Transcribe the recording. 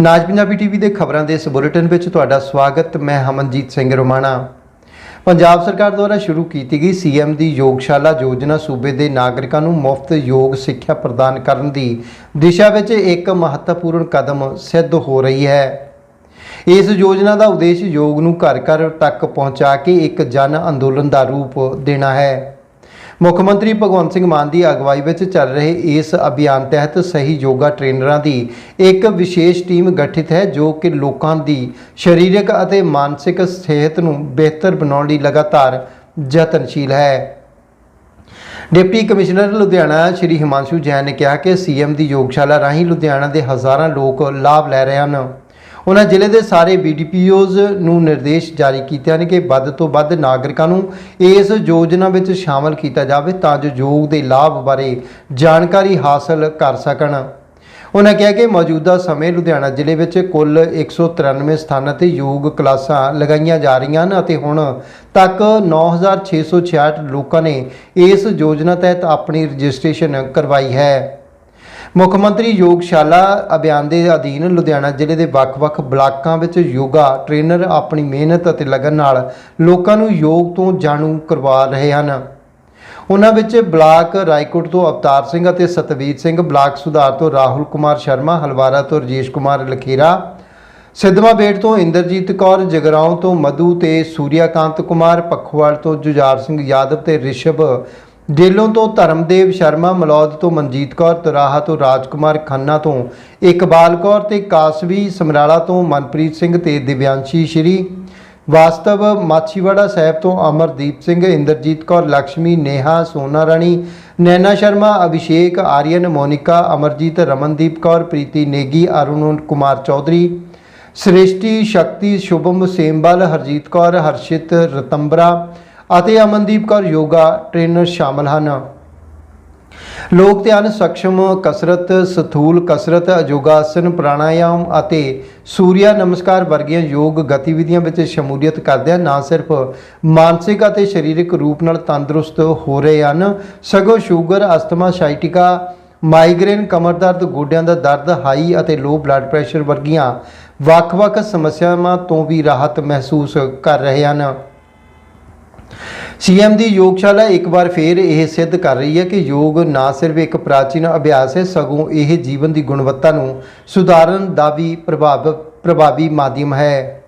ਨਾਜ Punjabi TV ਦੇ ਖਬਰਾਂ ਦੇ ਇਸ ਬੁਲੇਟਿਨ ਵਿੱਚ ਤੁਹਾਡਾ ਸਵਾਗਤ, ਮੈਂ ਹਮਨਜੀਤ ਸਿੰਘ ਰੋਮਾਣਾ। ਪੰਜਾਬ ਸਰਕਾਰ ਦੁਆਰਾ ਸ਼ੁਰੂ ਕੀਤੀ ਗਈ ਸੀਐਮ ਦੀ ਯੋਗਸ਼ਾਲਾ ਯੋਜਨਾ ਸੂਬੇ ਦੇ ਨਾਗਰਿਕਾਂ ਨੂੰ ਮੁਫਤ ਯੋਗ ਸਿੱਖਿਆ ਪ੍ਰਦਾਨ ਕਰਨ ਦੀ ਦਿਸ਼ਾ ਵਿੱਚ ਇੱਕ ਮਹੱਤਵਪੂਰਨ ਕਦਮ ਸਿੱਧ ਹੋ ਰਹੀ ਹੈ। ਇਸ ਯੋਜਨਾ ਦਾ ਉਦੇਸ਼ ਯੋਗ ਨੂੰ ਘਰ ਘਰ ਤੱਕ ਪਹੁੰਚਾ ਕੇ ਇੱਕ ਜਨ ਅੰਦੋਲਨ ਦਾ ਰੂਪ ਦੇਣਾ ਹੈ। ਮੁੱਖ ਮੰਤਰੀ ਭਗਵੰਤ ਸਿੰਘ ਮਾਨ ਦੀ ਅਗਵਾਈ ਵਿੱਚ ਚੱਲ ਰਹੇ ਇਸ ਅਭਿਆਨ ਤਹਿਤ ਸਹੀ ਯੋਗਾ ਟ੍ਰੇਨਰਾਂ ਦੀ ਇੱਕ ਵਿਸ਼ੇਸ਼ ਟੀਮ ਗਠਿਤ ਹੈ, ਜੋ ਕਿ ਲੋਕਾਂ ਦੀ ਸਰੀਰਕ ਅਤੇ ਮਾਨਸਿਕ ਸਿਹਤ ਨੂੰ ਬਿਹਤਰ ਬਣਾਉਣ ਲਈ ਲਗਾਤਾਰ ਯਤਨਸ਼ੀਲ ਹੈ। ਡਿਪਟੀ ਕਮਿਸ਼ਨਰ ਲੁਧਿਆਣਾ ਸ਼੍ਰੀ ਹਿਮਾਂਸ਼ੂ ਜੈਨ ਨੇ ਕਿਹਾ ਕਿ ਸੀਐਮ ਦੀ ਯੋਗਸ਼ਾਲਾ ਰਾਹੀਂ ਲੁਧਿਆਣਾ ਦੇ ਹਜ਼ਾਰਾਂ ਲੋਕ ਲਾਭ ਲੈ ਰਹੇ ਹਨ। ਉਹਨਾਂ ਜ਼ਿਲ੍ਹੇ ਦੇ ਸਾਰੇ ਬੀਡੀਪੀਓਜ਼ ਨੂੰ ਨਿਰਦੇਸ਼ ਜਾਰੀ ਕੀਤੇ ਹਨ ਕਿ ਵੱਧ ਤੋਂ ਵੱਧ ਨਾਗਰਿਕਾਂ ਨੂੰ ਇਸ ਯੋਜਨਾ ਵਿੱਚ ਸ਼ਾਮਲ ਕੀਤਾ ਜਾਵੇ ਤਾਂ ਜੋ ਯੋਗ ਦੇ ਲਾਭ ਬਾਰੇ ਜਾਣਕਾਰੀ ਹਾਸਲ ਕਰ ਸਕਣ। ਉਹਨਾਂ ਕਿਹਾ ਕਿ ਮੌਜੂਦਾ ਸਮੇਂ ਲੁਧਿਆਣਾ ਜ਼ਿਲ੍ਹੇ ਵਿੱਚ ਕੁੱਲ 193 ਸਥਾਨਾਂ ਤੇ ਯੋਗ ਕਲਾਸਾਂ ਲਗਾਈਆਂ ਜਾ ਰਹੀਆਂ ਹਨ ਅਤੇ ਹੁਣ ਤੱਕ 9666 ਲੋਕਾਂ ਨੇ ਇਸ ਯੋਜਨਾ ਤਹਿਤ ਆਪਣੀ ਰਜਿਸਟ੍ਰੇਸ਼ਨ ਕਰਵਾਈ ਹੈ। ਮੁੱਖ ਮੰਤਰੀ ਯੋਗਸ਼ਾਲਾ ਅਭਿਆਨ ਦੇ ਅਧੀਨ ਲੁਧਿਆਣਾ ਜ਼ਿਲ੍ਹੇ ਦੇ ਵੱਖ-ਵੱਖ ਬਲਾਕਾਂ ਵਿੱਚ ਯੋਗਾ ਟ੍ਰੇਨਰ ਆਪਣੀ ਮਿਹਨਤ ਅਤੇ ਲਗਨ ਨਾਲ ਲੋਕਾਂ ਨੂੰ ਯੋਗ ਤੋਂ ਜਾਣੂ ਕਰਵਾ ਰਹੇ ਹਨ। ਉਹਨਾਂ ਵਿੱਚ ਬਲਾਕ ਰਾਏਕੋਟ ਤੋਂ ਅਵਤਾਰ ਸਿੰਘ ਅਤੇ ਸਤਵੀਰ ਸਿੰਘ, ਬਲਾਕ ਸੁਧਾਰ ਤੋਂ ਰਾਹੁਲ ਕੁਮਾਰ ਸ਼ਰਮਾ, ਹਲਵਾਰਾ ਤੋਂ ਰਜੇਸ਼ ਕੁਮਾਰ ਲਖੇਰਾ, ਸਿੱਧਵਾਂ ਬੇਟ ਤੋਂ ਇੰਦਰਜੀਤ ਕੌਰ, ਜਗਰਾਉਂ ਤੋਂ ਮਧੂ ਤੇ ਸੂਰਿਆਕਾਂਤ ਕੁਮਾਰ, ਪਖਵਾਲ ਤੋਂ ਜੁਝਾਰ ਸਿੰਘ ਯਾਦਵ ਤੇ ਰਿਸ਼ਭ ਡੇਲੋਂ ਤੋਂ ਧਰਮਦੇਵ ਸ਼ਰਮਾ, ਮਲੌਦ ਤੋਂ ਮਨਜੀਤ ਕੌਰ, ਤਰਾਹਾ ਤੋਂ ਰਾਜਕੁਮਾਰ ਖੰਨਾ ਤੋਂ ਇਕਬਾਲ ਕੌਰ ਤੇ ਕਾਸਵੀ ਸਮਰਾਲਾ ਤੋਂ ਮਨਪ੍ਰੀਤ ਸਿੰਘ ਤੇ ਦਿਵਿਆਂਸ਼ੀ ਸ਼੍ਰੀ। ਵਾਸਤਵ ਮਾਛੀਵਾੜਾ ਸਾਹਿਬ ਤੋਂ ਅਮਰਦੀਪ ਸਿੰਘ, ਇੰਦਰਜੀਤ ਕੌਰ ਲక్ష్ਮੀ ਨੇਹਾ, ਸੋਨਾ ਰਾਣੀ, ਨੈਨਾ ਸ਼ਰਮਾ, ਅਭਿਸ਼ੇਕ, ਆਰੀਅਨ, ਮੋਨਿਕਾ, ਅਮਰਜੀਤ, ਰਮਨਦੀਪ ਕੌਰ, ਪ੍ਰੀਤੀ ਨੇਗੀ, ਅਰੁਣ ਕੁਮਾਰ ਚੌਧਰੀ। ਸ੍ਰਿਸ਼ਟੀ ਸ਼ਕਤੀ ਸ਼ੁਭਮ ਸੇਮਬਲ, ਹਰਜੀਤ ਕੌਰ, ਹਰਸ਼ਿਤ ਰਤੰਬਰਾ। ਅਤੇ ਅਮਨਦੀਪ ਕੌਰ ਯੋਗਾ ਟ੍ਰੇਨਰ ਸ਼ਾਮਲ ਹਨ। ਲੋਕ ਧਿਆਨ ਸક્ષਮ ਕਸਰਤ, ਸਥੂਲ ਕਸਰਤ, ਯੋਗਾਸਨ, ਪ੍ਰਾਣਾਯਾਮ ਅਤੇ ਸੂਰਿਆ ਨਮਸਕਾਰ ਵਰਗੀਆਂ ਯੋਗ ਗਤੀਵਿਧੀਆਂ ਵਿੱਚ ਸ਼ਮੂਲੀਅਤ ਕਰਦਿਆਂ ਨਾ ਸਿਰਫ ਮਾਨਸਿਕ ਅਤੇ ਸਰੀਰਕ ਰੂਪ ਨਾਲ ਤੰਦਰੁਸਤ ਹੋ ਰਹੇ ਹਨ, ਸਗੋਂ ਸ਼ੂਗਰ, ਅਸਥਮਾ ਸਾਈਟਿਕਾ ਮਾਈਗ੍ਰੇਨ, ਕਮਰ ਦਰਦ, ਗੋਡਿਆਂ ਦਾ ਦਰਦ, ਹਾਈ ਅਤੇ ਲੋ ਬਲੱਡ ਪ੍ਰੈਸ਼ਰ ਵਰਗੀਆਂ ਵੱਖ-ਵੱਖ ਸਮੱਸਿਆਵਾਂ ਤੋਂ ਵੀ ਰਾਹਤ ਮਹਿਸੂਸ ਕਰ ਰਹੇ ਹਨ। ਸੀਐਮ ਦੀ ਯੋਗਸ਼ਾਲਾ ਇੱਕ ਵਾਰ ਫੇਰ ਇਹ ਸਿੱਧ ਕਰ ਰਹੀ ਹੈ ਕਿ ਯੋਗ ਨਾ ਸਿਰਫ ਇੱਕ ਪ੍ਰਾਚੀਨ ਅਭਿਆਸ ਹੈ, ਸਗੋਂ ਇਹ ਜੀਵਨ ਦੀ ਗੁਣਵੱਤਾ ਨੂੰ ਸੁਧਾਰਨ ਦਾ ਵੀ ਪ੍ਰਭਾਵ ਪ੍ਰਭਾਵੀ ਮਾਧਿਅਮ ਹੈ।